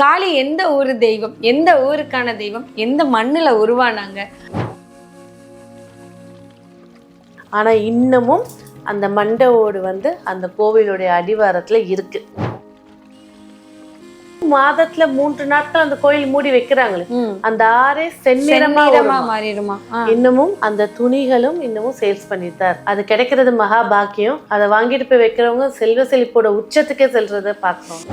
காளி எந்த ஊர் தெய்வம் எந்த ஊருக்கான தெய்வம் எந்த மண்ணுல உருவானாங்க? ஆனா இன்னமும் அந்த மண்டை ஓடு வந்து அந்த கோவிலுடைய அடிவாரத்துல இருக்கு. மாதத்துல மூன்று நாட்கள் அந்த கோயில் மூடி வைக்கிறாங்களே அந்த ஆறே செந்நிறமா. மாறிடுமா. இன்னமும் அந்த துணிகளும் இன்னமும் சேல்ஸ் பண்ணிட்டார். அது கிடைக்கிறது மகா பாக்கியம் அதை வாங்கிட்டு போய் வைக்கிறவங்க செல்வ செழிப்போட உச்சத்துக்கே செல்றத பார்க்கணும்.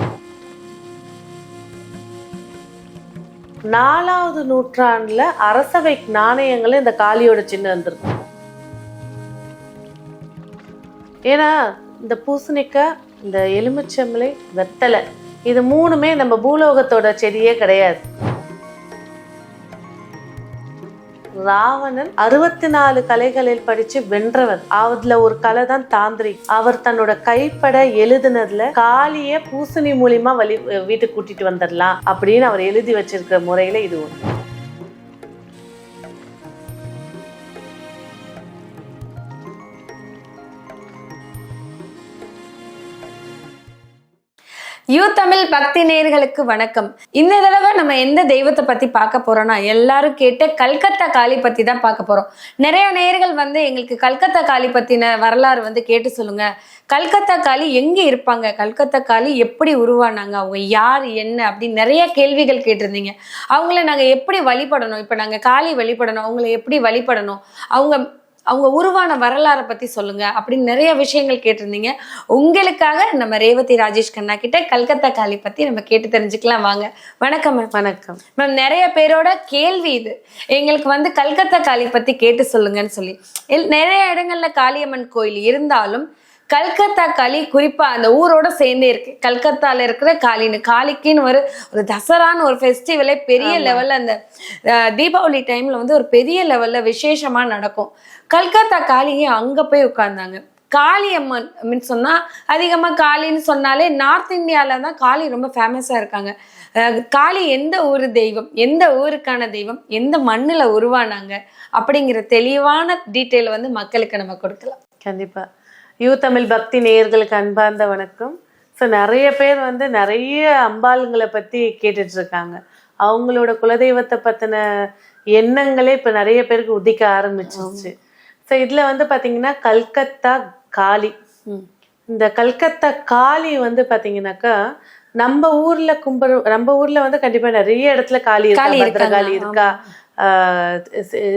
நாலாவது நூற்றாண்டில் அரசவை நாணயங்களும் இந்த காளியோட சின்னம் வந்திருக்கு ஏன்னா இந்த பூசணிக்காய் இந்த எலுமிச்சம்பளை வெத்தலை இது மூணுமே நம்ம பூலோகத்தோட செடியே கிடையாது. ராவணன் அறுபத்தி நாலு கலைகளில் படிச்சு வென்றவர் அதுல ஒரு கலை தான் தாந்திரிக் அவர் தன்னோட கைப்பட எழுதுனதுல காளிய பூசணி மூலியமா வழி வீட்டுக்கு கூட்டிட்டு வந்துடலாம் அப்படின்னு அவர் எழுதி வச்சிருக்கிற முறையில இது ஒன்று யூ தமிழ் பக்தி நேயர்களுக்கு வணக்கம். இந்த தடவை நம்ம எந்த தெய்வத்தை பத்தி பார்க்க போறோம்னா எல்லாரும் கேட்ட கல்கத்தா காளி பத்தி தான் பார்க்க போறோம். நிறைய நேயர்கள் வந்து எங்களுக்கு கல்கத்தா காளி பத்தின வரலாறு வந்து கேட்டு சொல்லுங்க. கல்கத்தா காளி எங்க இருப்பாங்க? கல்கத்தா காளி எப்படி உருவானாங்க? அவங்க யார் என்ன அப்படின்னு நிறைய கேள்விகள் கேட்டிருந்தீங்க. அவங்கள நாங்க எப்படி வழிபடணும்? இப்ப நாங்க காளி வழிபடணும் அவங்கள எப்படி வழிபடணும்? அவங்க அவங்க உருவான வரலாறை பத்தி சொல்லுங்க அப்படின்னு நிறைய விஷயங்கள் கேட்டிருந்தீங்க. உங்களுக்காக நம்ம ரேவதி ராஜேஷ் கண்ணா கிட்ட கல்கத்தா காளி பத்தி நம்ம கேட்டு தெரிஞ்சுக்கலாம் வாங்க. வணக்கம் மேம். வணக்கம். மேம் நிறைய பேரோட கேள்வி இது. எங்களுக்கு வந்து கல்கத்தா காளி பத்தி கேட்டு சொல்லுங்கன்னு சொல்லி. நிறைய இடங்கள்ல காளியம்மன் கோயில் இருந்தாலும் கல்கத்தா காளி குறிப்பா அந்த ஊரோட சேர்ந்தே இருக்கு. கல்கத்தால இருக்கிற காளின்னு. காளிக்குன்னு ஒரு ஒரு தசரான்னு ஒரு ஃபெஸ்டிவலே பெரிய லெவல்ல அந்த தீபாவளி டைம்ல வந்து ஒரு பெரிய லெவல்ல விசேஷமா நடக்கும். கல்கத்தா காளிங்க அங்க போய் உட்கார்ந்தாங்க. காளியம்மன் அப்படின்னு சொன்னா அதிகமா காளின்னு சொன்னாலே நார்த் இந்தியால தான் காளி ரொம்ப ஃபேமஸா இருக்காங்க. காளி எந்த ஊர் தெய்வம் எந்த ஊருக்கான தெய்வம் எந்த மண்ணுல உருவானாங்க அப்படிங்கிற தெளிவான டீட்டெயில் வந்து மக்களுக்கு நம்ம கொடுக்கலாம். கண்டிப்பா. யூ தமிழ் பக்தி நேயர்களுக்கு அன்பார்ந்த வணக்கம். ஸோ நிறைய பேர் வந்து நிறைய அம்பாளுங்களை பத்தி கேட்டுட்டு இருக்காங்க அவங்களோட குலதெய்வத்தை பத்தின எண்ணங்களே இப்ப நிறைய பேருக்கு உதிக்க ஆரம்பிச்சிருச்சு. ஸோ இதுல வந்து பாத்தீங்கன்னா கல்கத்தா காளி. இந்த கல்கத்தா காளி வந்து பாத்தீங்கன்னாக்கா நம்ம ஊர்ல கும்பிடு நம்ம ஊர்ல வந்து கண்டிப்பா நிறைய இடத்துல காளி இருக்கா? காளி இருக்காங்க, பத்ரகாளி இருக்கா?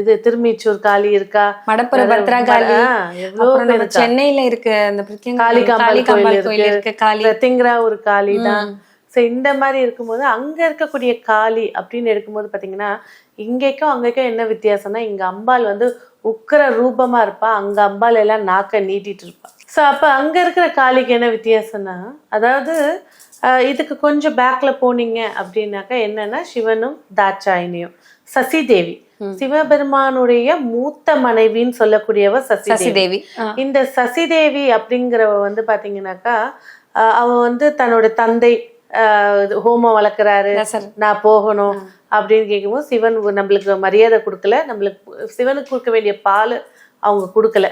இது திருமீச்சூர் காளி இருக்கா? மடப்புற நம்ம இருக்கா. சென்னையில இருக்க அந்த காளிகாம்பாள் கோயில் இருக்கு. காளி. திங்கரா ஒரு காளி தான். ஸோ இந்த மாதிரி இருக்கும்போது அங்க இருக்கக்கூடிய காளி அப்படின்னு எடுக்கும்போது பாத்தீங்கன்னா இங்கேக்கும் அங்கேக்கும் என்ன வித்தியாசம்னா இங்க அம்பாள் வந்து உக்கிர ரூபமா இருப்பா. அங்க அம்பாள் எல்லாம் நாக்க நீட்டிட்டு இருப்பா. ஸோ அப்ப அங்க இருக்கிற காளிக்கு என்ன வித்தியாசம்னா அதாவது இதுக்கு கொஞ்சம் பேக்ல போனீங்க அப்படின்னாக்கா என்னன்னா சிவனும் தாட்சாயினியும் சசிதேவி. சிவபெருமானுடைய மூத்த மனைவின்னு சொல்லக்கூடியவ சசிதேவி. இந்த சசிதேவி அப்படிங்கிறவ வந்து பாத்தீங்கன்னாக்கா அவ வந்து தன்னோட தந்தை ஹோமம் வளர்க்குறாரு. நான் போகணும் அப்படின்னு கேட்கும்போது சிவன் நம்மளுக்கு மரியாதை கொடுக்கல. நம்மளுக்கு சிவனுக்கு கொடுக்க வேண்டிய பால் அவங்க கொடுக்கல.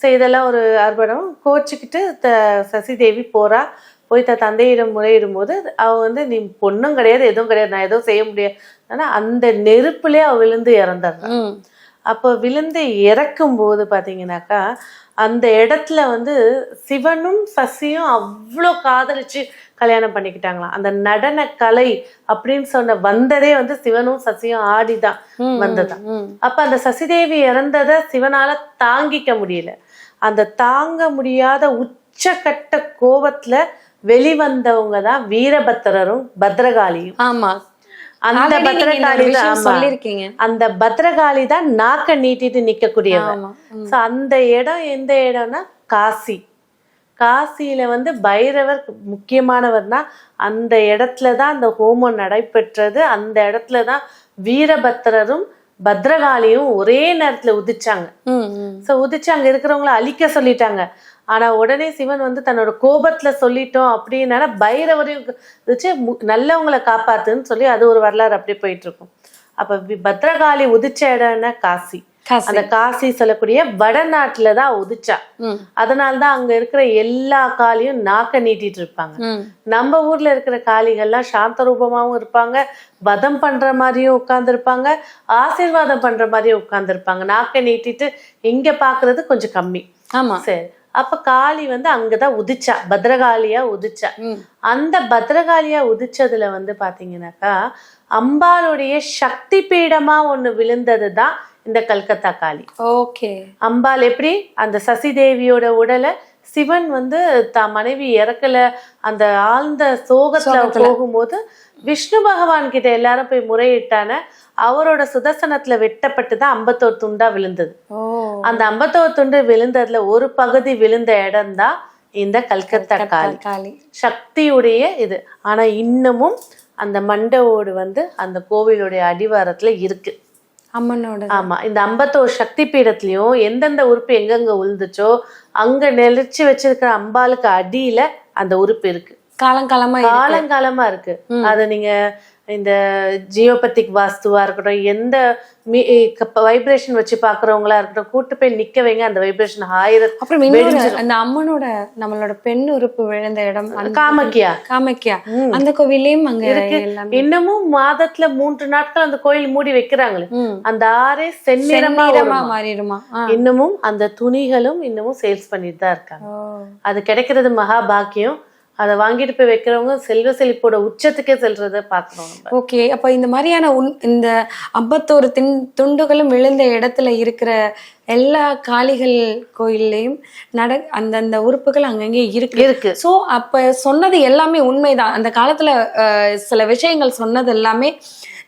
ஸோ இதெல்லாம் ஒரு அர்ப்பணம் கோச்சிக்கிட்டு த சசிதேவி போறா. போய் த தந்தையிடம் முறையிடும் போது அவ வந்து நீ பொண்ணும் கிடையாது எதுவும் கிடையாது. நான் எதுவும் செய்ய முடியாது. ஆனா அந்த நெருப்புலயே அவ விழுந்து இறந்துடுறா ம். அப்போ விழுந்து இறக்கும் போது பாத்தீங்கன்னாக்கா அந்த இடத்துல வந்து சிவனும் சசியும் அவ்வளோ காதலிச்சு கல்யாணம் பண்ணிக்கிட்டாங்களாம். அந்த நடன கலை அப்படின்னு சொன்ன வந்ததே வந்து சிவனும் சசியும் ஆடிதான் வந்ததான். அப்ப அந்த சசிதேவி இறந்ததை சிவனால தாங்கிக்க முடியல. அந்த தாங்க முடியாத உச்சக்கட்ட கோபத்துல வெளிவந்தவங்க தான் வீரபத்திரரும் பத்ரகாளியும். ஆமா. அந்த ஆமா. சொல்லிருக்கீங்க அந்த பத்ரகாளி தான் நாக்க நீட்டிட்டு நிக்கக்கூடியவ. சோ அந்த இடம் எந்த இடம்னா காசி. காசியில வந்து பைரவர் முக்கியமானவர்னா அந்த இடத்துல தான் அந்த ஹோமம் நடைபெற்றது. அந்த இடத்துல தான் வீரபத்திரரும் பத்ரகாளியும் ஒரே நேரத்துல உதிச்சாங்க. சோ உதிச்சு அங்க இருக்கிறவங்கள அழிக்க சொல்லிட்டாங்க. ஆனா உடனே சிவன் வந்து தன்னோட கோபத்துல சொல்லிட்டோம் அப்படின்னா பைரவரையும் வச்சு நல்லவங்களை காப்பாத்துன்னு சொல்லி அது ஒரு வரலாறு அப்படியே போயிட்டு இருக்கும் அப்ப பத்ரகாளி உதிச்ச இடம்னா காசி. அந்த காசி சொல்லக்கூடிய வடநாட்டுல தான் உதிச்சா. அதனாலதான் அங்க இருக்கிற எல்லா காளியும் நாக்க நீட்டிட்டு இருப்பாங்க. நம்ம ஊர்ல இருக்கிற காளிகள்லாம் சாந்த ரூபமாவும் இருப்பாங்க. வதம் பண்ற மாதிரியும் உட்கார்ந்து இருப்பாங்க ஆசீர்வாதம் பண்ற மாதிரியும் உட்கார்ந்து இருப்பாங்க நாக்க நீட்டிட்டு இங்க பாக்குறது கொஞ்சம் கம்மி. ஆமா. சரி. அப்ப காளி வந்து அங்கதான் உதிச்சா பத்ரகாளியா உதிச்சா. அந்த பத்ரகாளியா உதிச்சதுல வந்து பாத்தீங்கன்னாக்கா அம்பாளுடைய சக்தி பீடமா ஒண்ணு விழுந்தது தான் இந்த கல்கத்தா காளி. ஓகே. அம்பாள் எப்படி? அந்த சசிதேவியோட உடலை சிவன் வந்து தான் மனைவி இறக்கல அந்த ஆழ்ந்த சோகத்துல. போகும்போது விஷ்ணு பகவான் கிட்ட எல்லாரும் போய் முறையிட்டான அவரோட சுதர்சனத்துல வெட்டப்பட்டு தான் ஐம்பத்தோரு துண்டா விழுந்தது. அந்த ஐம்பத்தோரு துண்டு விழுந்ததுல ஒரு பகுதி விழுந்த இடம்தான் இந்த கல்கத்தா காளி. சக்தியுடைய இது. ஆனா இன்னமும் அந்த மண்டவோடு வந்து அந்த கோவிலுடைய அடிவாரத்துல இருக்கு. அம்மனோட ஆமா இந்த ஐம்பத்தோரு சக்தி பீடத்துலயும் எந்தெந்த உறுப்பு எங்கெங்க விழுந்துச்சோ அங்க நெளிச்சு வச்சிருக்கிற அம்பாளுக்கு அடியில அந்த உறுப்பு இருக்கு. காலங்காலமா இருக்கு. காலங்காலமா இருக்கு. அது நீங்க இந்த ஜியோபத்திக் வாஸ்துவா இருக்கட்டும் எந்த வைப்ரேஷன் வச்சு பாக்குறவங்களா இருக்கட்டும் கூட்டு போய் நிக்க வைங்க அந்த வைப்ரேஷன் ஆயிரத்து அப்புறம் அந்த அம்மனோட நம்மளோட பெண் உறுப்பு விழுந்த இடம் காமக்கியா. காமக்கியா. அந்த கோவிலையும் அங்க எல்லாமே. இன்னமும் மாதத்துல மூன்று நாட்கள் அந்த கோயில் மூடி வைக்கிறாங்களே. அந்த ஆறே செந்நிறமா. மாறிடுமா. இன்னமும் அந்த துணிகளும் இன்னமும் சேல்ஸ் பண்ணிட்டு தான் இருக்காங்க. அது கிடைக்கிறது மகா பாக்கியம் அதை வாங்கிட்டு போய் வைக்கிறவங்க செல்வ செழிப்போட உச்சத்துக்கே செல்றத பாக்குறோம் நம்ம. ஓகே அப்ப இந்த மாதிரியான உன் இந்த ஐம்பத்தோரு தின் துண்டுகளும் விழுந்த இடத்துல இருக்கிற எல்லா காளிகள் கோயில்லையும் நட அந்தந்த உறுப்புகள் அங்கங்கே இருக்கு. இருக்கு. ஸோ அப்ப சொன்னது எல்லாமே உண்மைதான். அந்த காலத்துல சில விஷயங்கள் சொன்னது எல்லாமே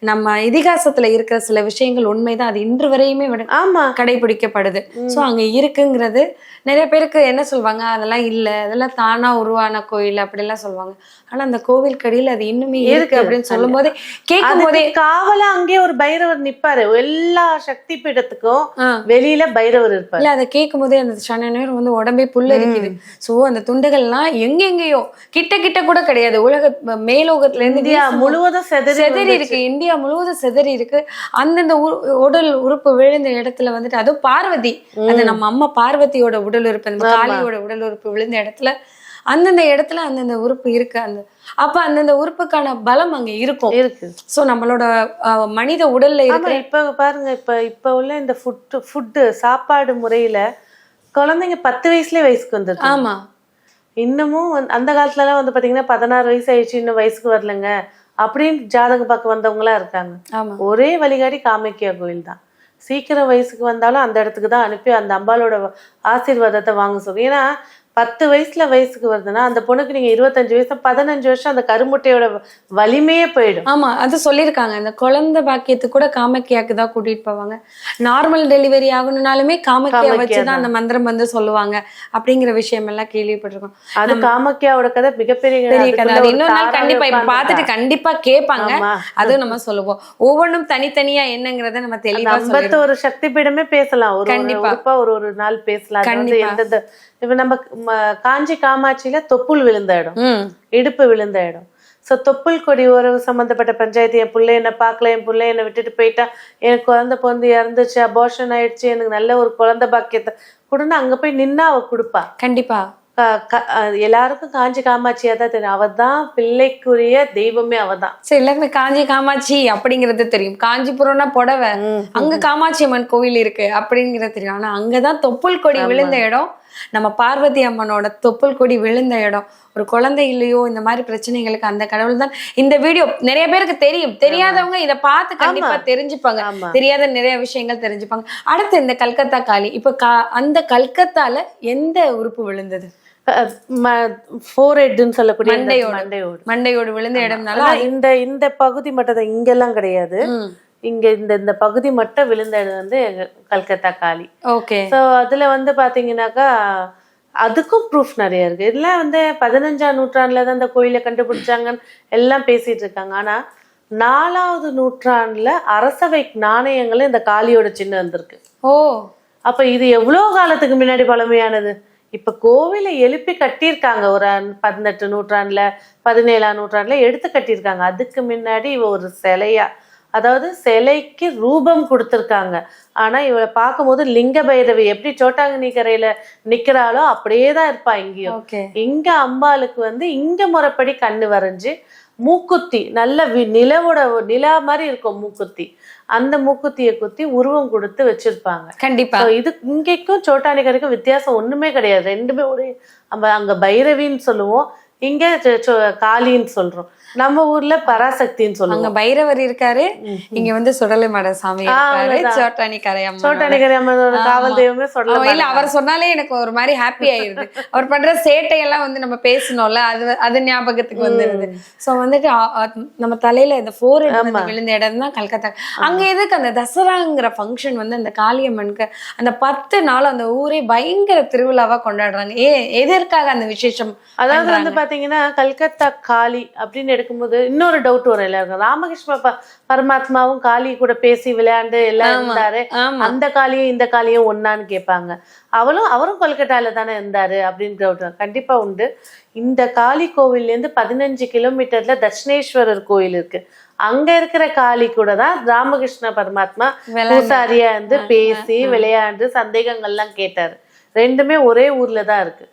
நம்ம இதிகாசத்துல இருக்கிற சில விஷயங்கள் உண்மைதான். அது இன்று வரையுமே ஆமா. கடைபிடிக்கப்படுது. ஸோ அங்க இருக்குங்கிறது நிறைய பேருக்கு என்ன சொல்லுவாங்க அதெல்லாம் இல்ல. அதெல்லாம் தானா உருவான கோயில் அப்படிலாம் சொல்லுவாங்க ஆனா அந்த கோவில் கடியில அது இன்னுமே இருக்கு. அப்படின்னு சொல்லும் போதே கேட்கும் போதே காவலா அங்கேயே ஒரு பைரவர் நிப்பாரு. எல்லா சக்தி பீடத்துக்கும். வெளியில பைரவர் இருப்பாரு. இல்ல அதை கேட்கும் போதே அந்த சன நேரம் வந்து உடம்பே புல்லரிக்குது சோ அந்த துண்டுகள்லாம் எங்கெங்கேயோ கிட்ட கிட்ட கூட கிடையாது. உலக மேலோகத்துல இருந்து இந்தியா முழுவதும் செதறி இருக்கு. இந்தியா முழுவதும் செதறி இருக்கு. அந்தந்த உடல் உறுப்பு விழுந்த இடத்துல வந்துட்டு அதுவும் பார்வதி. அது நம்ம அம்மா பார்வதியோட உடல் உறுப்பு அந்த காளியோட உடல் உறுப்பு விழுந்த இடத்துல அந்தந்த இடத்துல அந்தந்த உறுப்பு இருக்கு. அந்த அப்ப அந்தந்த உறுப்புக்கான பலம் அங்க இருக்கும். இருக்கு. சோ நம்மளோட மனித உடல்ல ஆமா இருக்கிற இப்ப பாருங்க இப்ப இப்ப உள்ள இந்த ஃபுட் ஃபுட்டு சாப்பாடு முறையில குழந்தைங்க பத்து வயசுலயே வயசுக்கு வந்துருக்கு ஆமா. இன்னமும் அந்த காலத்துல எல்லாம் வந்து பாத்தீங்கன்னா பதினாறு வயசு ஆயிடுச்சு இன்னும் வயசுக்கு வரலங்க. அப்படின்னு ஜாதகம் பார்க்க வந்தவங்களா இருக்காங்க. ஆமா. ஒரே வழிகாட்டி காமாக்கியா கோயில் தான். சீக்கிரம் வயசுக்கு வந்தாலும் அந்த இடத்துக்கு தான் அனுப்பி அந்த அம்பாளோட ஆசீர்வாதத்தை வாங்க சொல்லுங்க ஏன்னா பத்து வயசுல வயசுக்கு வருதுன்னா அந்த பொண்ணுக்கு நீங்க இருபத்தஞ்சு வயசு பதினஞ்சு வருஷம் அந்த கருமுட்டையோட வலிமையே போயிடும். ஆமா அது சொல்லியிருக்காங்க. இந்த குழந்தை பாக்கியத்துக்கு கூட காமக்கியாக்கு தான் கூட்டிட்டு போவாங்க. நார்மல் டெலிவரி ஆகணும்னாலுமே காமக்கியா வச்சுதான் அந்த மந்திரம் வந்து சொல்லுவாங்க அப்படிங்கிற விஷயம் எல்லாம் கேள்விப்பட்டிருக்கோம். அது காமாக்கியாவோட கதை மிகப்பெரிய பெரிய கதை. அது ஒரு இன்னொரு நாள் கண்டிப்பா இப்ப. பார்த்துட்டு கண்டிப்பா கேட்பாங்க. அதுவும் நம்ம சொல்லுவோம். ஒவ்வொன்றும் தனித்தனியா என்னங்கறத நம்ம தெளிவா ஐம்பத்தோரு சக்தி பீடமே பேசலாம். ஒரு ஒரு கண்டிப்பா. ஒரு ஒரு நாள் பேசலாம். கண்டிப்பா. எந்தெந்த இப்ப நம்ம காஞ்சி காமாட்சியில தொப்புள் விழுந்த இடம். இடுப்பு விழுந்த இடம். சோ தொப்புள் கொடி உறவு சம்பந்தப்பட்ட பஞ்சாயத்து என் பிள்ளை என்ன பார்க்கல என் பிள்ளை என்ன விட்டுட்டு போயிட்டா எனக்கு குழந்தை பொந்து இறந்துச்சு அபோஷன் ஆயிடுச்சு எனக்கு நல்ல ஒரு குழந்தை பாக்கியத்தை கொடுன்னு அங்க போய் நின்னா அவ கொடுப்பா. கண்டிப்பா. எல்லாருக்கும் காஞ்சி காமாட்சியா தான் தெரியும். அவதான் பிள்ளைக்குரிய தெய்வமே அவதான் சரி எல்லாருமே காஞ்சி காமாட்சி அப்படிங்கறது தெரியும். காஞ்சிபுரம்னா புடவை. அங்க காமாட்சி அம்மன் கோவில் இருக்கு அப்படிங்கறது தெரியும். ஆனா அங்கதான் தொப்புள் கொடி விழுந்த இடம். நம்ம பார்வதி அம்மனோட தொப்புள் கொடி விழுந்த இடம் ஒரு குழந்தை இல்லையோ இந்த மாதிரி பிரச்சனைகளுக்கு அந்த கடவுள் தான். இந்த வீடியோ நிறைய பேருக்கு தெரியும். தெரியாதவங்க இத பார்த்து கண்டிப்பா தெரிஞ்சுப்பாங்க. தெரியாத நிறைய விஷயங்கள் தெரிஞ்சுப்பாங்க. அடுத்து இந்த கல்கத்தா காளி. இப்ப கா- அந்த கல்கத்தால எந்த உறுப்பு விழுந்தது? ஃபோர் ஹெட்னு சொல்லக்கூடிய மண்டையோட. மண்டையோடு. விழுந்த இடம்னால இந்த இந்த பகுதி மட்டும் தான் இங்கெல்லாம் கிடையாது. இங்க இந்த இந்த பகுதி மட்டும் விழுந்த இடம் வந்து கல்கத்தா காளி ஓகே. ஸோ அதுல வந்து பாத்தீங்கன்னாக்கா அதுக்கும் ப்ரூஃப் நிறைய இருக்கு. இதெல்லாம் வந்து பதினஞ்சாம் நூற்றாண்டுல தான் இந்த கோயிலை கண்டுபிடிச்சாங்கன்னு எல்லாம் பேசிட்டு இருக்காங்க. ஆனா நாலாவது நூற்றாண்டுல அரசவை நாணயங்களும் இந்த காளியோட சின்னம் வந்திருக்கு. ஓ. அப்ப இது எவ்வளவு காலத்துக்கு முன்னாடி பழமையானது? இப்ப கோவிலை எழுப்பி கட்டியிருக்காங்க. ஒரு பதினெட்டு நூற்றாண்டுல பதினேழாம் நூற்றாண்டுல எடுத்து கட்டியிருக்காங்க. அதுக்கு முன்னாடி இவ ஒரு சிலையா அதாவது சிலைக்கு ரூபம் கொடுத்துருக்காங்க. ஆனா இவளை பார்க்கும்போது லிங்க பைரவி எப்படி சோட்டாங்கனி கரையில நிக்கிறாளோ அப்படியே தான் இருப்பா இங்கேயும் இங்க அம்பாளுக்கு வந்து இங்க முறைப்படி கண்ணு வரைஞ்சு மூக்குத்தி நல்ல நிலவோட நிலா மாதிரி இருக்கும் மூக்குத்தி. அந்த மூக்குத்தியை குத்தி உருவம் கொடுத்து வச்சிருப்பாங்க. கண்டிப்பா. இது இங்கேக்கும் சோட்டானிக்கரைக்கும் வித்தியாசம் ஒண்ணுமே கிடையாது. ரெண்டுமே ஒரே நம்ம அங்க பைரவின்னு சொல்லுவோம் இங்க காளின்னு சொல்றோம். நம்ம ஊர்ல பராசக்தின்னு சொல்லுவோம். அங்க பைரவர் இருக்காரு. இங்க வந்து சுடலை மாட சாமி. சோட்டானி கரையம்மன் சோட்டானிக்கரை அம்மனோட காவல் தெய்வமே சொல்ல அவன் இல்ல அவர் சொன்னாலே எனக்கு ஒரு மாதிரி ஹாப்பி ஆயிருது. அவர் பண்ற சேட்டையெல்லாம் வந்து நம்ம பேசணும்ல அது அது ஞாபகத்துக்கு வந்துருது. சோ வந்துட்டு நம்ம தலையில இந்த போர் விழுந்த இடம் தான் கல்கத்தா. அங்க எதுக்கு அந்த தசராங்கிற ஃபங்க்ஷன் வந்து அந்த காளியம்மனுக்கு அந்த பத்து நாள் அந்த ஊரே பயங்கர திருவிழாவா கொண்டாடுறாங்க. ஏ எதற்காக அந்த விசேஷம் அதாவது வந்து பாத்தீங்கன்னா கல்கத்தா காளி அப்படின்னு எடுக்கும்போது இன்னொரு டவுட் வரும் எல்லாருக்கும். ராமகிருஷ்ண பரமாத்மாவும் காளி கூட பேசி விளையாண்டு எல்லாம் இருந்தாரு. அந்த காளியும் இந்த காளியும் ஒன்னான்னு கேட்பாங்க. அவளும் அவரும் கொல்கட்டால தானே இருந்தாரு அப்படின்னு டவுட் வரும். கண்டிப்பா உண்டு. இந்த காளி கோவில்ல இருந்து பதினஞ்சு கிலோமீட்டர்ல தட்சிணேஸ்வரர் கோயில் இருக்கு. அங்க இருக்கிற காளி கூட தான் ராமகிருஷ்ண பரமாத்மா. பூசாரியா இருந்து பேசி விளையாண்டு சந்தேகங்கள்லாம் கேட்டாரு. ரெண்டுமே ஒரே ஊர்ல தான் இருக்கு.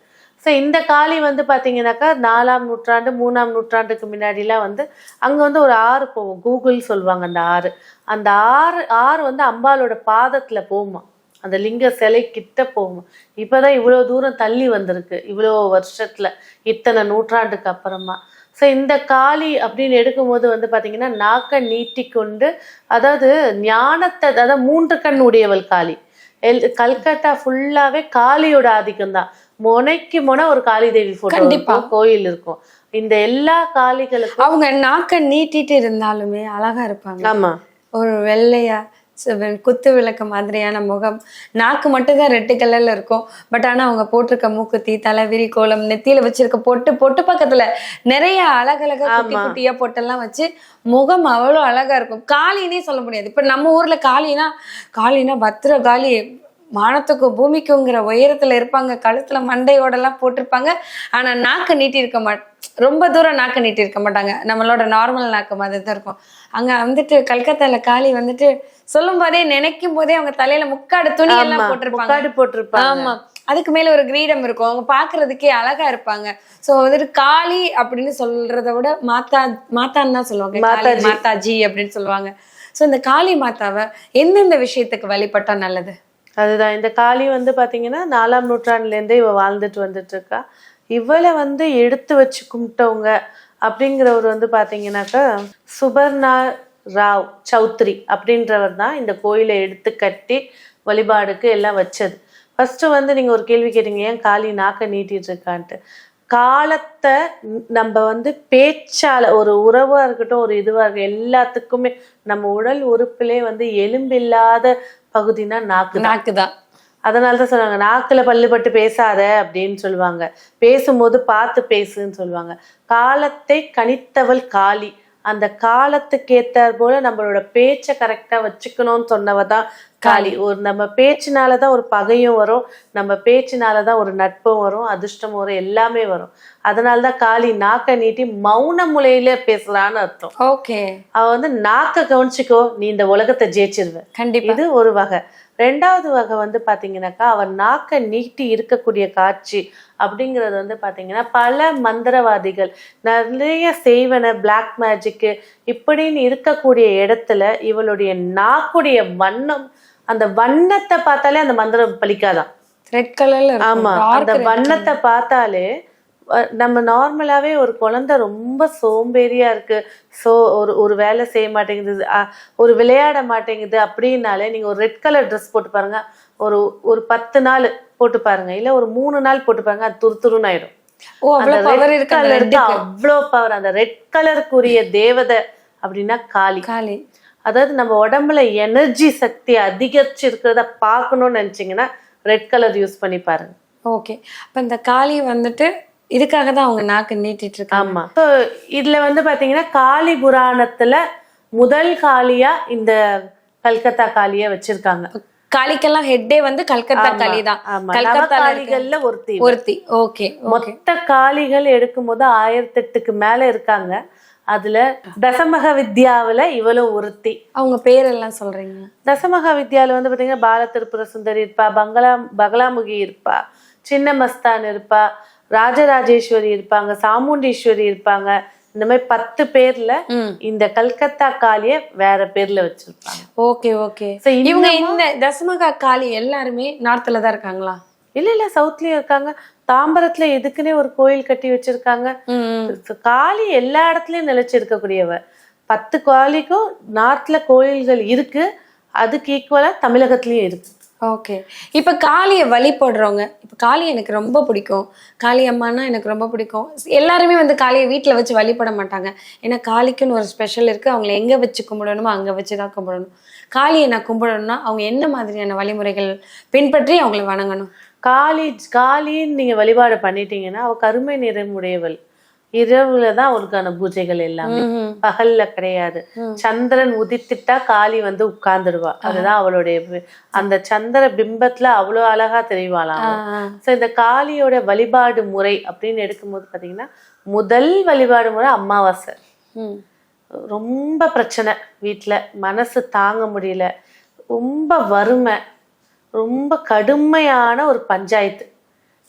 ஸோ இந்த காளி வந்து பார்த்தீங்கன்னாக்கா நாலாம் நூற்றாண்டு மூணாம் நூற்றாண்டுக்கு முன்னாடிலாம் வந்து அங்க வந்து ஒரு ஆறு போகும் கூகுள் சொல்லுவாங்க அந்த ஆறு. அந்த ஆறு ஆறு வந்து அம்பாளோட பாதத்துல போகுமா அந்த லிங்க சிலை கிட்ட போகும் இப்பதான் இவ்வளவு தூரம் தள்ளி வந்திருக்கு. இவ்வளோ வருஷத்துல. இத்தனை நூற்றாண்டுக்கு அப்புறமா. ஸோ இந்த காளி அப்படின்னு எடுக்கும்போது வந்து பாத்தீங்கன்னா நாக்கை நீட்டிக்கொண்டு அதாவது ஞானத்தை அதாவது மூன்று கண் உடையவள் காளி. எல் கல்கட்டா ஃபுல்லாவே காளியோட ஆதிக்கம் தான் முனைக்கு முனை ஒரு காளி தேவி போட்டோ கண்டிப்பா. கோயில் இருக்கும். இந்த எல்லா காளிகளுக்கும் அவங்க நாக்க நீட்டிட்டு இருந்தாலுமே அழகா இருப்பாங்க. ஆமா. ஒரு வெள்ளையா குத்து விளக்கு மாதிரியான முகம். நாக்கு மட்டும் தான் ரெட்டு கலர்ல இருக்கும். பட் ஆனா அவங்க போட்டிருக்க மூக்குத்தி தலைவிரி கோலம் நெத்தியில வச்சிருக்க பொட்டு பொட்டு பக்கத்துல நிறைய அழகழகா குட்டி. குட்டியா பொட்டெல்லாம் வச்சு முகம் அவ்வளவு அழகா இருக்கும். காளினே சொல்ல முடியாது. இப்ப நம்ம ஊர்ல காளினா காளினா பத்திர காளி வானத்துக்கு பூமிக்குங்கிற உயரத்துல இருப்பாங்க கழுத்துல மண்டையோட எல்லாம் போட்டிருப்பாங்க. ஆனா நாக்கு நீட்டி இருக்க மாட் ரொம்ப தூரம் நாக்கு நீட்டி இருக்க மாட்டாங்க. நம்மளோட நார்மல் நாக்கு மாதிரி தான் இருக்கும். அங்க வந்துட்டு கல்கத்தால காளி வந்துட்டு சொல்லும் போதே நினைக்கும் போதே அவங்க தலையில முக்காடு துணி எல்லாம் போட்டிருப்பாங்க. முக்காடு போட்டிருப்பாங்க. ஆமா. அதுக்கு மேல ஒரு கிரீடம் இருக்கும். அவங்க பாக்குறதுக்கே அழகா இருப்பாங்க. சோ வந்துட்டு காளி அப்படின்னு சொல்றத விட மாதா மாதான்னு தான் சொல்லுவாங்க. மாதாஜி அப்படின்னு சொல்லுவாங்க. சோ இந்த காளி மாதாவை எந்தெந்த விஷயத்துக்கு வழிபட்டா நல்லது? அதுதான். இந்த காளி வந்து பார்த்தீங்கன்னா நாலாம் நூற்றாண்டுல இருந்தே வாழ்ந்துட்டு வந்துட்டு இருக்கா இவளை வந்து எடுத்து வச்சு கும்பிட்டவங்க அப்படிங்கிறவர் வந்து பார்த்தீங்கன்னாக்கா சுபர்ணா ராவ் சௌத்ரி அப்படின்றவர் தான் இந்த கோயிலை எடுத்து கட்டி வழிபாடுக்கு எல்லாம் வச்சது. ஃபர்ஸ்ட் வந்து நீங்க ஒரு கேள்வி கேட்டீங்க ஏன் காளி நாக்க நீட்டிட்டு இருக்கான்ட்டு காலத்தை நம்ம வந்து பேச்சால ஒரு உறவா இருக்கட்டும் ஒரு இதுவாக இருக்கட்டும் எல்லாத்துக்குமே நம்ம உடல் உறுப்பிலே வந்து எலும்பில்லாத பகுதினா நாக்கு தான். நாக்குதான். அதனால தான் சொல்லுவாங்க நாக்குல பல்லு பட்டு பேசாத அப்படின்னு சொல்லுவாங்க. பேசும்போது பார்த்து பேசுன்னு சொல்லுவாங்க. காலத்தை கணித்தவள் காளி. அந்த காலத்துக்கு ஏத்தாற் போல நம்மளோட பேச்சை கரெக்டா வச்சுக்கணும்னு சொன்னவ தான் காளி ஒரு நம்ம பேச்சினால தான் ஒரு பகையும் வரும் நம்ம பேச்சினால தான் ஒரு நட்பும் வரும் அதிர்ஷ்டம் வரும் எல்லாமே வரும். அதனால தான் காளி நாக்க நீட்டி மௌன முலையில பேசலான்னு அர்த்தம். ஓகே. அவ வந்து நாக்க கவனிச்சுக்கோ நீ இந்த உலகத்தை ஜெயிச்சிருவ. கண்டிப்பா. இது ஒரு வகை. ரெண்டாவது வகை வந்து பாத்தீங்கன்னாக்கா அவர் நாக்க நீட்டி இருக்கக்கூடிய காட்சி அப்படிங்கிறது வந்து பாத்தீங்கன்னா பல மந்திரவாதிகள் நிறைய செய்வன பிளாக் மேஜிக்கு இப்படின்னு இருக்கக்கூடிய இடத்துல இவளுடைய நாக்குடைய வண்ணம் அந்த வண்ணத்தை பார்த்தாலே அந்த மந்திரம் பலிக்காதான். ரெட் கலர்ல ஆமா அந்த வண்ணத்தை பார்த்தாலே நம்ம நார்மலாவே ஒரு குழந்தை ரொம்ப சோம்பேறியா இருக்கு. சோ ஒரு ஒரு வேலை செய்ய மாட்டேங்குது ஒரு விளையாட மாட்டேங்குது அப்படின்னாலே நீங்க ஒரு ரெட் கலர் ட்ரெஸ் போட்டு பாருங்க. ஒரு ஒரு பத்து நாள் போட்டு பாருங்க. இல்ல ஒரு மூணு நாள் போட்டு பாருங்க அது துரு துருன்னு ஆயிடும். அவ்வளோ பவர் அந்த ரெட் கலருக்குரிய தேவதை அப்படின்னா காளி. காளி. அதாவது நம்ம உடம்புல எனர்ஜி சக்தி அதிகரிச்சு இருக்கிறத பார்க்கணும்னு நினைச்சீங்கன்னா ரெட் கலர் யூஸ் பண்ணி பாருங்க. ஓகே அப்ப இந்த காளி வந்துட்டு இதுக்காக தான் அவங்க நாக்கு நீட்டிட்டு இருக்காங்க. ஆமா. So, இதுல வந்து பாத்தீங்கன்னா காளி புராணத்துல முதல் காளியா இந்த கல்கத்தா காளிய வச்சிருக்காங்க. காளிக்கெல்லாம் ஹெட்டே வந்து கல்கத்தா காளி தான். இருக்க நவகாளிகள்ல ஒருத்தி. ஒருத்தி. ஓகே ஓகே மொத்த காளிகள் எடுக்கும்போது ஆயிரத்தி எட்டுக்கு மேல இருக்காங்க. அதுல தசமக வித்யாவுல இவளும் ஒருத்தி. அவங்க பேரெல்லாம் சொல்றீங்க. தசமகா வித்யால வந்து பாத்தீங்கன்னா பால திருப்புர சுந்தரி இருப்பா பங்களா பகலாமுகி இருப்பா சின்ன மஸ்தான் இருப்பா ராஜராஜேஸ்வரி இருப்பாங்க சாமுண்டீஸ்வரி இருப்பாங்க. இந்த மாதிரி பத்து பேர்ல இந்த கல்கத்தா காளிய வேற பேர்ல வச்சிருப்பாங்க. Okay okay. இவங்க இந்த தசமகா காளி எல்லாருமே நார்த்ல தான் இருக்காங்களா? இல்ல இல்ல சவுத்லயும் இருக்காங்க. தாம்பரத்துல எதுக்குன்னே ஒரு கோயில் கட்டி வச்சிருக்காங்க. காளி எல்லா இடத்துலயும் நிலைச்சு இருக்கக்கூடியவ. பத்து காளிக்கும் நார்த்ல கோயில்கள் இருக்கு. அதுக்கு ஈக்குவலா தமிழகத்திலயும் இருக்கு. ஓகே. இப்ப காளியை வழிபடுறவங்க இப்ப காளி எனக்கு ரொம்ப பிடிக்கும். காளி அம்மானா எனக்கு ரொம்ப பிடிக்கும். எல்லாருமே வந்து காளியை வீட்ல வச்சு வழிபட மாட்டாங்க. ஏன்னா காளிக்குன்னு ஒரு ஸ்பெஷல் இருக்கு. அவங்கள எங்க வச்சு கும்பிடணுமோ அங்க வச்சு தான் கும்பிடணும். காளியை நான் கும்பிடணும்னா அவங்க என்ன மாதிரியான வழிமுறைகள் பின்பற்றி அவங்கள வணங்கணும்? காளி காளின்னு நீங்க வழிபாடு பண்ணிட்டீங்கன்னா அவ கருமை நிறமுடையவள். இரவுல தான் அவளுக்கான பூஜைகள் எல்லாமே. பகல்ல கிடையாது. சந்திரன் உதித்துட்டா காளி வந்து உட்கார்ந்துடுவா அதுதான் அவளுடைய அந்த சந்திர பிம்பத்துல அவ்வளவு அழகா தெரிவாளாம். சோ இந்த காளியோட வழிபாடு முறை அப்படின்னு எடுக்கும்போது பாத்தீங்கன்னா முதல் வழிபாடு முறை அமாவாசை. ரொம்ப பிரச்சனை வீட்ல. மனசு தாங்க முடியல. ரொம்ப வறுமை. ரொம்ப கடுமையான ஒரு பஞ்சாயத்து.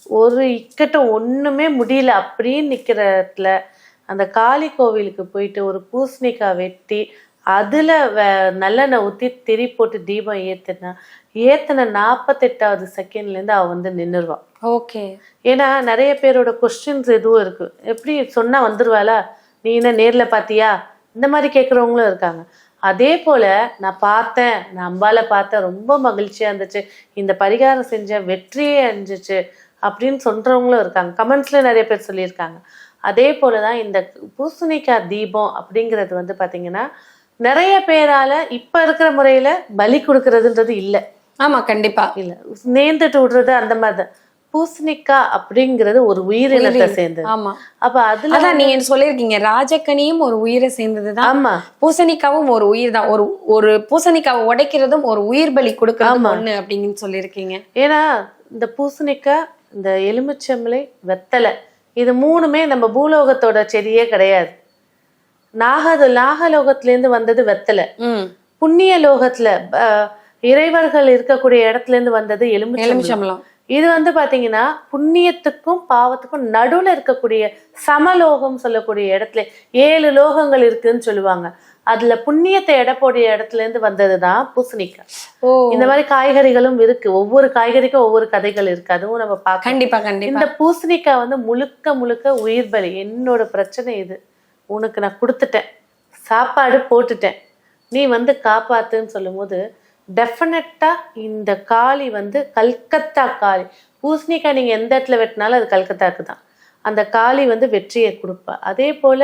ஒரு இக்கட்டம் ஒண்ணுமே முடியல அப்படின்னு நிக்கிற இடத்துல அந்த காளி கோவிலுக்கு போயிட்டு ஒரு பூசணிக்காய் வெட்டி அதுல வே- நல்லெண்ணெய் ஊத்தி திரி போட்டு தீபம் ஏத்துனா ஏத்துன நாற்பத்தெட்டாவது செகண்ட்ல இருந்து அவ வந்து நின்னுருவா ஓகே. ஏன்னா நிறைய பேரோட கொஸ்டின்ஸ் எதுவும் இருக்கு. எப்படி சொன்னா வந்துருவாளா? நீ என்ன நேர்ல பாத்தியா? இந்த மாதிரி கேக்குறவங்களும் இருக்காங்க. அதே போல நான் பார்த்தேன் நான் அம்பால பார்த்தேன் ரொம்ப மகிழ்ச்சியா இருந்துச்சு. இந்த பரிகாரம் செஞ்ச வெற்றியே அடைஞ்சிச்சு அப்படின்னு சொல்றவங்களும் இருக்காங்க. கமெண்ட்ஸ்ல நிறைய பேர் சொல்லியிருக்காங்க. அதே போலதான் இந்த பூசணிக்காய் தீபம் அப்படிங்கிறது வந்து பாத்தீங்கன்னா நிறைய பேரால இப்ப இருக்கிற முறையில பலி கொடுக்கறதுன்றது இல்ல. ஆமா கண்டிப்பா. இல்ல நேர்ந்துட்டு விடுறது அந்த மாதிரிதான். பூசணிக்காய் அப்படிங்கிறது ஒரு உயிரினத்தை சேர்ந்தது. ஆமா. அப்ப அதுல அதான் நீங்க சொல்லியிருக்கீங்க ராஜக்கனியும் ஒரு உயிரை சேர்ந்ததுதான். ஆமா. பூசணிக்காவும் ஒரு உயிர் தான். ஒரு ஒரு பூசணிக்காவை உடைக்கிறதும் ஒரு உயிர் பலி கொடுக்கறதும் ஒண்ணு அப்படின்னு சொல்லியிருக்கீங்க. ஏன்னா இந்த பூசணிக்காய் இந்த எலுமிச்சம்பளை வெத்தலை இது மூணுமே நம்ம பூலோகத்தோட செடியே கிடையாது. நாகது நாகலோகத்துல இருந்து வந்தது வெத்தலை. புண்ணிய லோகத்துல இறைவர்கள் இருக்கக்கூடிய இடத்துல இருந்து வந்தது எலுமிச்சம்பழம். இது வந்து பாத்தீங்கன்னா புண்ணியத்துக்கும் பாவத்துக்கும் நடுவுல இருக்கக்கூடிய சமலோகம் சொல்லக்கூடிய இடத்துல ஏழு லோகங்கள் இருக்குன்னு சொல்லுவாங்க. அதுல புண்ணியத்தை எடப்போடைய இடத்துல இருந்து வந்ததுதான் பூசணிக்காய். இந்த மாதிரி காய்கறிகளும் இருக்கு. ஒவ்வொரு காய்கறிக்கும் ஒவ்வொரு கதைகள் இருக்கு. அதுவும் நம்ம பார்க்க கண்டிப்பா கண்டிப்பா. இந்த பூசணிக்காய் வந்து முழுக்க முழுக்க உயிர் பலி. என்னோட பிரச்சனை இது. உனக்கு நான் கொடுத்துட்டேன். சாப்பாடு போட்டுட்டேன். நீ வந்து காப்பாத்துன்னு சொல்லும்போது டெஃபினட்டா இந்த காளி வந்து கல்கத்தா காளி. பூசணிக்காய் நீங்க எந்த இடத்துல வெட்டினாலும் அது கல்கத்தாக்கு தான் அந்த காளி வந்து வெற்றியை கொடுப்பா. அதே போல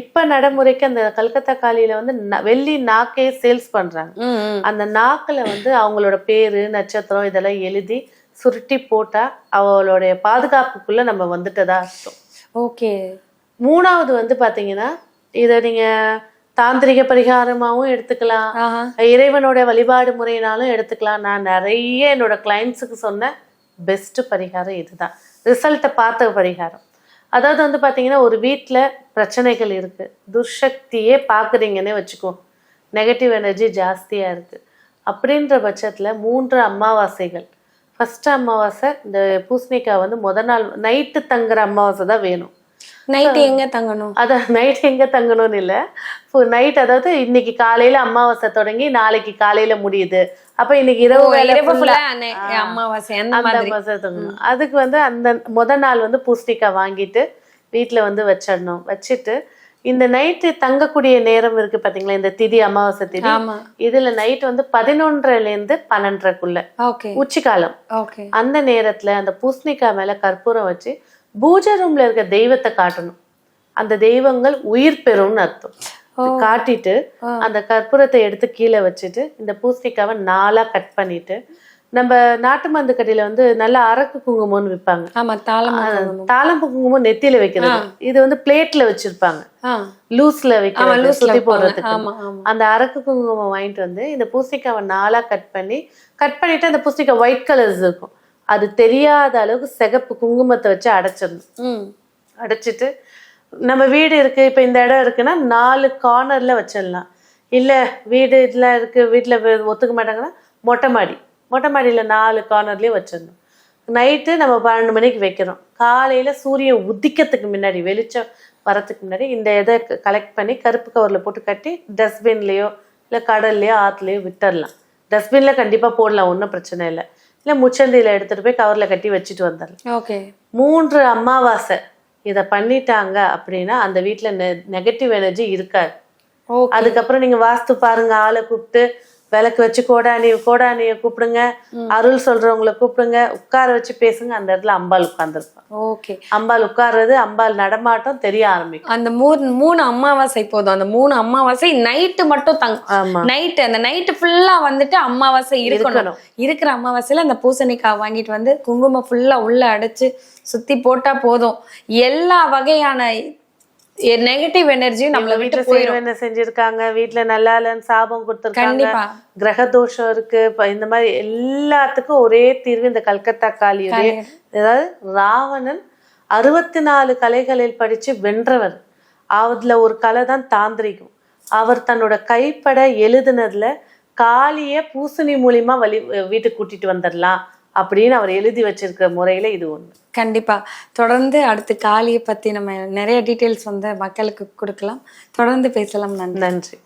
இப்ப நடைமுறைக்கு அந்த கல்கத்தா காளியில வந்து வெள்ளி நாக்கே சேல்ஸ் பண்றாங்க. அந்த நாக்குல வந்து அவங்களோட பேரு நட்சத்திரம் இதெல்லாம் எழுதி சுருட்டி போட்டா அவளுடைய பாதுகாப்புக்குள்ள நம்ம வந்துட்டதா அர்த்தம். ஓகே. மூணாவது வந்து பாத்தீங்கன்னா இத நீங்க தாந்திரிக பரிகாரமாவும் எடுத்துக்கலாம். இறைவனோட வழிபாடு முறையினாலும் எடுத்துக்கலாம். நான் நிறைய என்னோட கிளைண்ட்ஸுக்கு சொன்ன பெஸ்ட் பரிகாரம் இதுதான். ரிசல்ட்டை பார்த்த பரிகாரம். அதாவது வந்து பாத்தீங்கன்னா ஒரு வீட்ல பிரச்சனைகள் இருக்கு. துர்சக்தியே பாக்குறீங்கன்னே வச்சுக்கோ. நெகட்டிவ் எனர்ஜி ஜாஸ்தியா இருக்கு. அப்படின்ற பட்சத்துல மூன்று அமாவாசைகள். ஃபர்ஸ்ட் அமாவாசை இந்த பூசணிக்காய் வந்து முத நாள் நைட்டு தங்குற அமாவாசை தான் வேணும். நைட் எங்க தங்கணும்? அதான் நைட் எங்க தங்கணும்னு இல்ல. நைட் அதாவது இன்னைக்கு காலையில அமாவாசை தொடங்கி நாளைக்கு காலையில முடியுது. அப்ப இன்னைக்கு இரவு அமாவாசை அதுக்கு வந்து அந்த முத நாள் வந்து பூசணிக்காய் வாங்கிட்டு வீட்ல வந்து வச்சிடணும். வச்சுட்டு இந்த நைட்டு தங்கக்கூடிய நேரம் இருக்கு பாத்தீங்களா? இந்த திதி அமாவாசை திதி. இதுல நைட் வந்து பதினொன்றரைல இருந்து பன்னெண்டரைக்குள்ள உச்சிக்காலம். அந்த நேரத்துல அந்த பூசணிக்காய் மேல கற்பூரம் வச்சு பூஜை ரூம்ல இருக்க தெய்வத்தை காட்டணும். அந்த தெய்வங்கள் உயிர் பெறும்னு அர்த்தம். காட்டிட்டு அந்த கற்பூரத்தை எடுத்து கீழே வச்சுட்டு இந்த பூசணிக்காவை நாலா கட் பண்ணிட்டு நம்ம நாட்டு மருந்து கடையில வந்து நல்ல அரக்கு குங்குமம்னு விற்பாங்க தாளம் குங்குமம். நெத்தியில வைக்கிறது. இது வந்து பிளேட்ல வச்சிருப்பாங்க. லூஸ்ல வைக்கிறது சுத்தி போடுறதுக்கு. அந்த அரக்கு குங்குமம் வாங்கிட்டு வந்து இந்த பூசணிக்காவை நாலா கட் பண்ணி கட் பண்ணிட்டு அந்த பூசணிக்காய் ஒயிட் கலர்ஸ் இருக்கும். அது தெரியாத அளவுக்கு சிகப்பு குங்குமத்தை வச்சு அடைச்சிடணும். ம். அடைச்சிட்டு நம்ம வீடு இருக்கு இப்ப இந்த இடம் இருக்குன்னா நாலு கார்னர்ல வச்சிடலாம். இல்ல வீடு இதுல இருக்கு வீட்டுல ஒத்துக்க மாட்டாங்கன்னா மொட்டை மாடி. மொட்டை மாடியில நாலு கார்னர்லயே வச்சிடணும். நைட்டு நம்ம பன்னெண்டு மணிக்கு வைக்கிறோம். காலையில சூரியன் உதிக்கிறதுக்கு முன்னாடி வெளிச்சம் வரதுக்கு முன்னாடி இந்த இதை கலெக்ட் பண்ணி கருப்பு கவர்ல போட்டு கட்டி டஸ்ட்பின்லயோ இல்ல கடல்லையோ ஆத்துலயோ விட்டுறலாம். டஸ்ட்பின்ல கண்டிப்பா போடலாம் ஒன்றும் பிரச்சனை இல்லை. இல்ல முச்சந்தியில எடுத்துட்டு போய் கவர்ல கட்டி வச்சுட்டு வந்துடலாம் ஓகே. மூன்று அமாவாசை இதை பண்ணிட்டாங்க அப்படின்னா அந்த வீட்ல நெகட்டிவ் எனர்ஜி இருக்காது. அதுக்கப்புறம் நீங்க வாஸ்து பாருங்க ஆளை கூப்பிட்டு விளக்கு வச்சு கோடானி கோடானிய கூப்பிடுங்க. அருள் சொல்றவங்களை கூப்பிடுங்க. உட்கார வச்சு பேசுங்க. அந்த இடத்துல அம்பாள் உட்கார்ந்துருப்பான் ஓகே. அம்பாள் உட்கார்றது அம்பாள் நடமாட்டம் தெரிய ஆரம்பிக்கும். அந்த மூணு மூணு அமாவாசை போதும். அந்த மூணு அமாவாசை நைட்டு மட்டும் தங் ஆமா. நைட்டு அந்த நைட்டு ஃபுல்லா வந்துட்டு அமாவாசை இருக்கணும். இருக்கணும். இருக்கிற அமாவாசையில அந்த பூசணிக்காய் வாங்கிட்டு வந்து குங்குமம் ஃபுல்லா உள்ள அடைச்சு சுத்தி போட்டா போதும். எல்லா வகையான நெகட்டிவ் எனர்ஜியும் நம்மள விட்டு வீட்டுல என்ன செஞ்சிருக்காங்க? வீட்டுல நல்லா இல்லைன்னு சாபம் கொடுத்துருக்காங்க. கிரக தோஷம் இருக்கு. இந்த மாதிரி எல்லாத்துக்கும் ஒரே தீர்வு இந்த கல்கத்தா காளியுடைய அதாவது ராவணன் அறுபத்தி நாலு கலைகளில் படிச்சு வென்றவர். அதுல ஒரு கலை தான் தாந்திரிகம். அவர் தன்னோட கைப்பட எழுதுனதுல காளிய பூசணி மூலியமா வழி வீட்டுக்கு கூட்டிட்டு வந்துடலாம் அப்படின்னு அவர் எழுதி வச்சிருக்கிற முறையில இது ஒண்ணு. கண்டிப்பா. தொடர்ந்து அடுத்து காளியை பத்தி நம்ம நிறைய டீட்டெயில்ஸ் வந்து மக்களுக்கு கொடுக்கலாம். தொடர்ந்து பேசலாம். நன்றி. நன்றி.